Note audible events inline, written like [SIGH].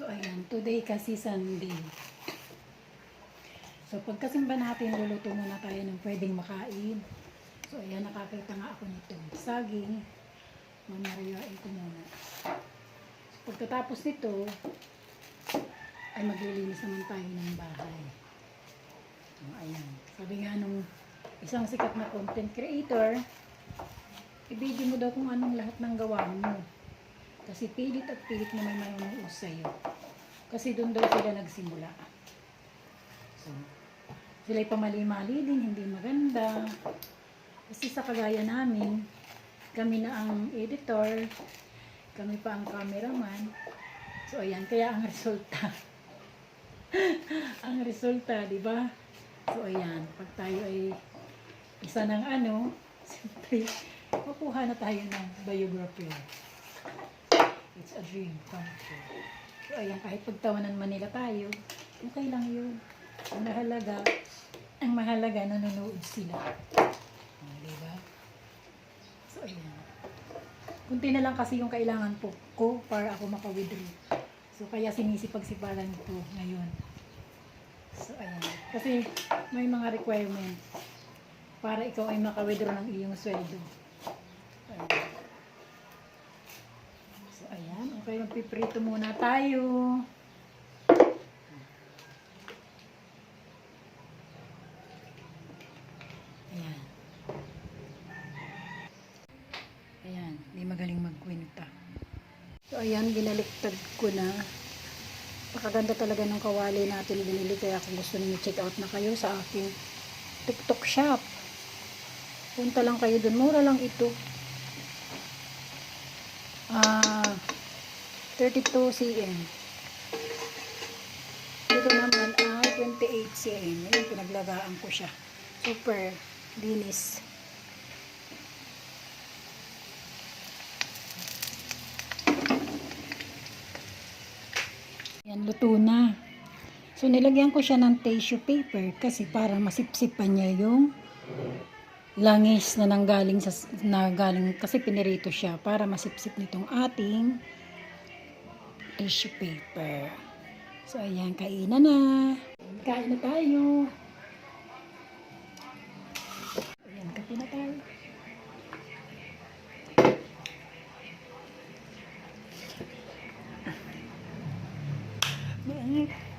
So, ayan. Today kasi Sunday. So, pagkasimba natin, luluto muna tayo ng pwedeng makain. So, ayan. Nakakita nga ako nito. Saging. Mamariyain ko muna. So, pagkatapos nito, ay maglilinis naman tayo ng bahay. So, ayan. Sabi nga nung isang sikat na content creator, i-video mo daw kung anong lahat ng gawa mo. Kasi pilit at pilit na may manunuos sa'yo. Kasi doon daw sila nagsimula. So, sila'y pamali-mali din, hindi maganda. Kasi sa kagaya namin, kami na ang editor, kami pa ang cameraman. So, ayan, kaya ang resulta. [LAUGHS] ang resulta, di ba? So, ayan, pag tayo ay isa ng ano, [LAUGHS] siyempre, makuha na tayo ng biography. A dream come true. So, ayan, kahit pagtawanan man nila tayo, okay lang yun. Ang mahalaga, ang mahalaga, nanonood sila. Oh, di ba? So, ayan. Kunti na lang kasi yung kailangan po ko para ako maka-withdraw. So, kaya sinisipag-sipagan ko ngayon. So, ayan. Kasi may mga requirement para ikaw ay maka-withdraw ng iyong sweldo. Ayan. So, ayan. Okay, magpiprito muna tayo. Ayan. Ayan. Hindi magaling magkwenta. So, ayan. Binaliktad ko na. Pakaganda talaga ng kawali natin binili. Kaya kung gusto niyo check out na kayo sa aking TikTok shop. Punta lang kayo dun. Mura lang ito. Ah, 32 cm. Dito naman ay 28 cm. Ayun, pinaglagaan ko siya. Super linis. Yan, luto na. So, nilagyan ko siya ng tissue paper kasi para masipsipan niya yung langis na nanggaling sa na galing kasi pinirito siya para masipsip nitong ating tissue paper. So, ayan, kain na. Kain na tayo. Ayan, kape na tayo. Bye.